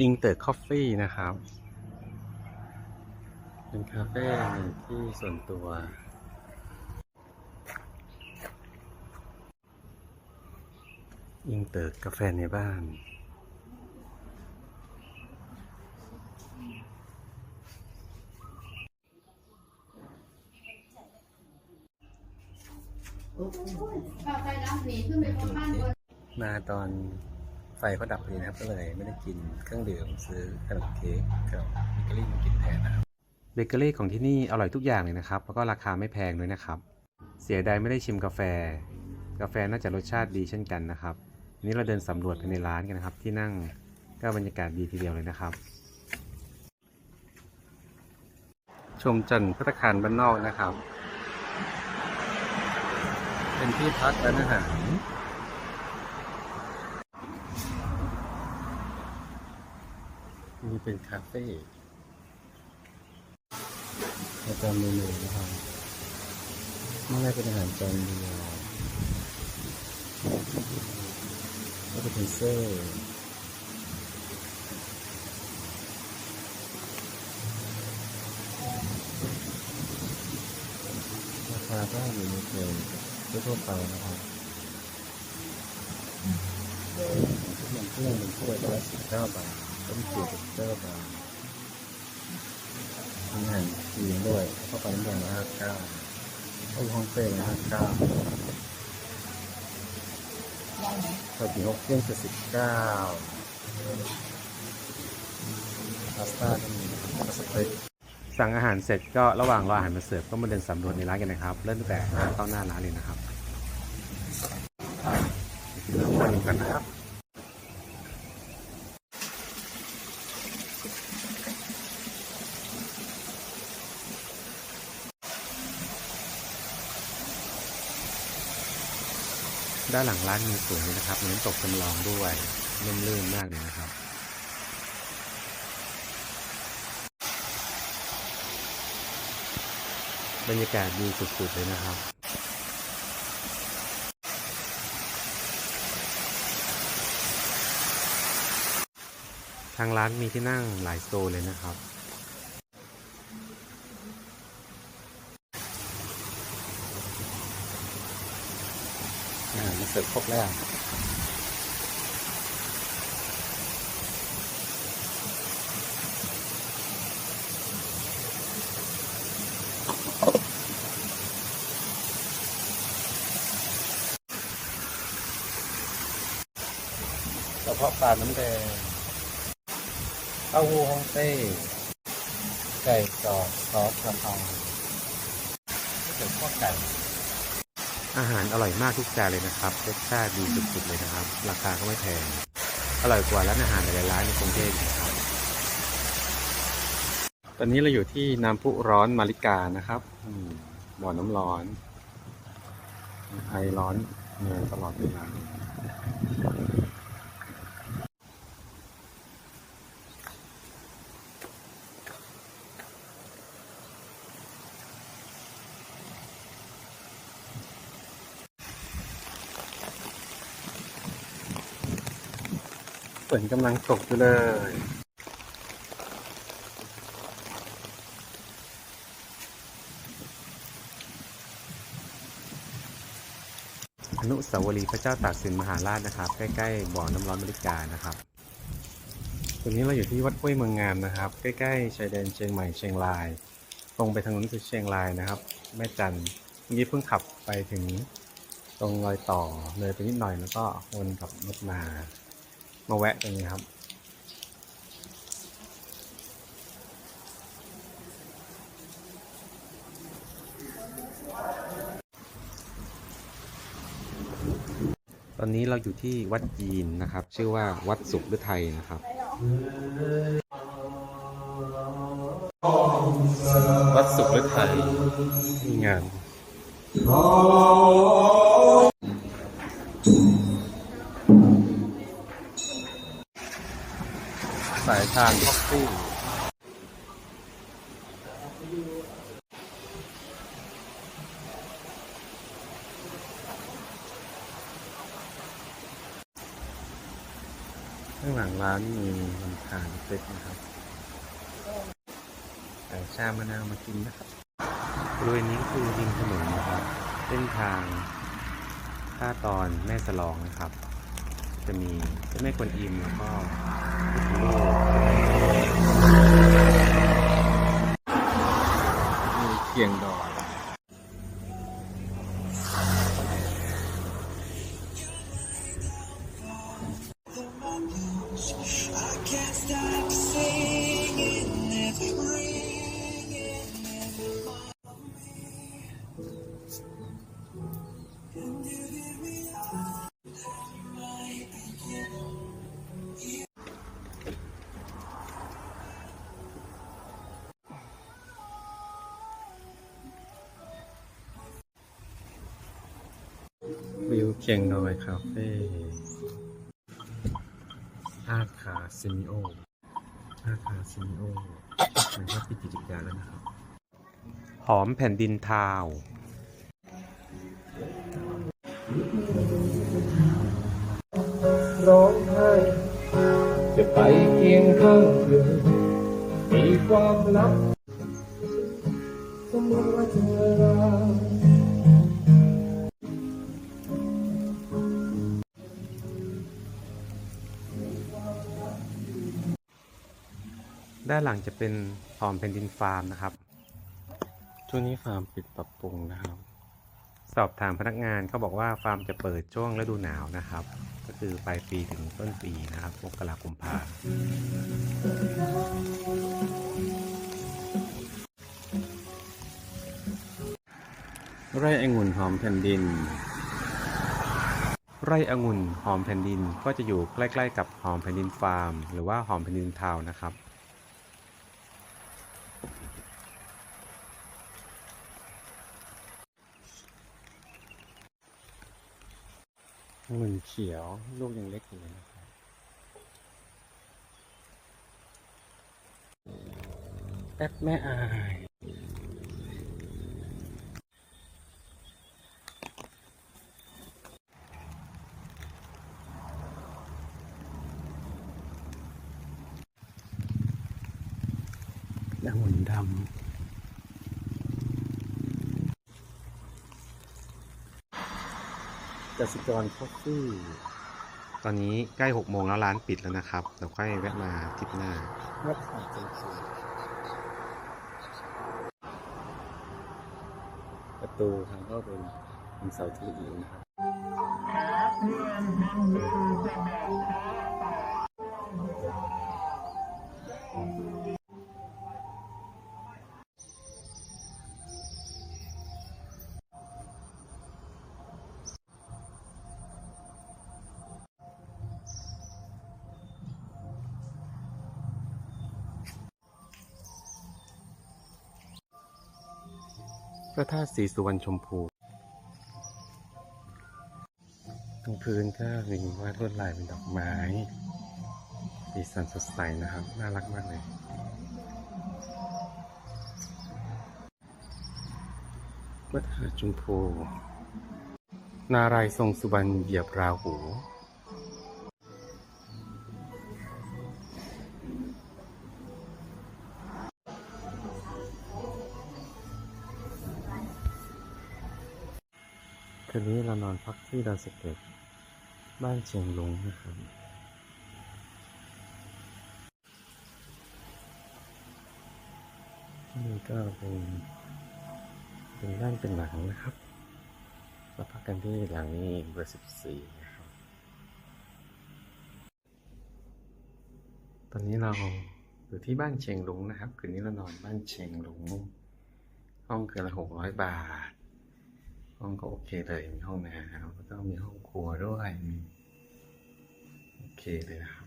อิงเตอร์คอฟฟี่นะครับ เป็นคาเฟ่ที่ส่วนตัว อิงเตอร์กาแฟในบ้านเอาไปน้ำหนีขึ้นไปบนบ้านบนมาตอน ไฟเขาดับพอดีนะครับ ก็เลยไม่ได้กินเครื่องดื่มซื้อขนมเค้กกับเบเกอรี่มากินแทนนะครับเบเกอรี่ของที่นี่อร่อยทุกอย่างเลยนะครับ แล้วก็ราคาไม่แพงด้วยนะครับ เสียดายไม่ได้ชิมกาแฟ กาแฟน่าจะรสชาติดีเช่นกันนะครับนี้เราเดินสำรวจภายในร้านกันนะครับ ที่นั่งก็บรรยากาศดีทีเดียวเลยนะครับ ชมจันทร์พัตตาคารบ้านนอกนะครับ เป็นที่พักร้านอาหาร เป็นคาเฟ่ประจำเมนูนะครับไม่ได้เป็นอาหารจานเดียวก็จะเป็นเซอร์ราคาก็อยู่ในเกณฑ์ทั่วๆไปนะครับอย่างเครื่องเป็นถ้วยละสิบเก้าบาท ต้มจืดเตอร์บาร์มีอาหารจีนด้วย เข้าไปน้ำแดงละห้าเก้าเข้าฮ่องเต้ละห้าเก้าข้าวจี่ฮกเกี้ยงสิบเก้าพาสต้าก็มีนะครับสเต็กสั่งอาหารเสร็จก็ระหว่างรออาหารมาเสิร์ฟก็มาเดินสำรวจในร้านกันนะครับ เริ่มตั้งแต่ทางเข้าหน้าร้านเลยนะครับกินน้ำมันกันนะครับ ด้านหลังร้านมีสวนเลยนะครับมีน้ำตกจำลองด้วยร่มรื่นมากเลยนะครับ บรรยากาศดีสุดๆเลยนะครับทางร้านมีที่นั่งหลายโซนเลยนะครับ อาหาร มาเสร์ฟครบแล้วกระเพาะปลาน้ำแดงเต้าหู้ฮ่องเต้ไก่กรอบซอสกระเพราเสร์ฟข้อไก่ อาหารอร่อยมากทุกจานเลยนะครับรสชาติดีสุดๆเลยนะครับ ราคาก็ไม่แพง อร่อยกว่าร้านอาหารหลายๆร้านในกรุงเทพนะครับ ตอนนี้เราอยู่ที่น้ำพุร้อนมาริกานะครับบ่อน้ำร้อนไอร้อนเนือตลอดเวลา ฝนกำลังตกอยู่เลย อนุสาวรีย์พระเจ้าตากสินมหาราชนะครับ ใกล้ๆบ่อน้ำร้อนบริการนะครับตรงนี้เราอยู่ที่วัดห้วยเมืองงามนะครับ ใกล้ๆชายแดนเชียงใหม่เชียงราย ตรงไปทางนู้นคือเชียงรายนะครับ แม่จันทร์เมื่อกี้เพิ่งขับไปถึงตรงรอยต่อเลยไปนิดหน่อยแล้วก็วนกลับรถมา มาแวะตรงนี้ครับ ตอนนี้เราอยู่ที่วัดจีนนะครับ ชื่อว่าวัดสุขฤทัยนะครับวัดสุขฤทัยมีงาน สายทานท็อฟฟี่ข้างหลังร้านมีลำธารเล็กนะครับเอาชามะนาวมากินนะครับบริเวณนี้คือริมถนนนะครับ เส้นทางท่าตอนแม่สลองนะครับ จะมีเจ้าแม่กวนอิมแล้วก็มีเกียงดอย เคียงดอยคาเฟ่อาคาเซมิโออาคาเซมิโอมันก็ปิดกิจการแล้วนะครับ หอมแผ่นดินทาวร้องไห้จะไปเคียงข้างเธอมีความลับสมมติว่าเธอ ด้านหลังจะเป็นหอมแผ่นดินฟาร์มนะครับช่วงนี้ฟาร์มปิดปรับปรุงนะครับ สอบถามพนักงานเขาบอกว่าฟาร์มจะเปิดช่วงฤดูหนาวนะครับ ก็คือปลายปีถึงต้นปีนะครับมกราคมพาไร่องุ่นหอมแผ่นดิน ไร่องุ่นหอมแผ่นดินก็จะอยู่ใกล้ ๆ กับหอมแผ่นดินฟาร์ม หรือว่าหอมแผ่นดินทาวน์นะครับ องุ่นเขียว ลูกยังเล็กอยู่เลยนะครับแป๊บแม่อายองุ่นดำ กสิกรคอฟฟี่ตอนนี้ใกล้หกโมงแล้วร้านปิดแล้วนะครับเดี๋ยวค่อยแวะมาทริปหน้าวัดหาดจันทร์ประตูทางเข้าเป็นเป็นเสาที่ดีนะครับพ ระธาตุศรีสุวรรณชมพูตรงพื้นก็มีวาดลวดลายเป็นดอกไม้สีสันสดใสนะครับ น่ารักมากเลยพระธาตุชมพู นารายทรงสุบรรณเหยียบราหู นนี้เรานอนพักที่ดอยสะเก็ดบ้านเชียงลุงนะครับ นี่ก็เป็นเป็นบ้านเป็นหลังนะครับเราพักกันที่หลังนี้เบอร์สิบสี่นะครับ ตอนนี้เราอยู่ที่บ้านเชียงลุงนะครับ คืนนี้เรานอนบ้านเชียงลุง ห้องคืนละหกร้อยบาท ห้องก็โอเคเลย มีห้องน้ำแล้วก็มีห้องครัวด้วย โอเคเลยนะครับ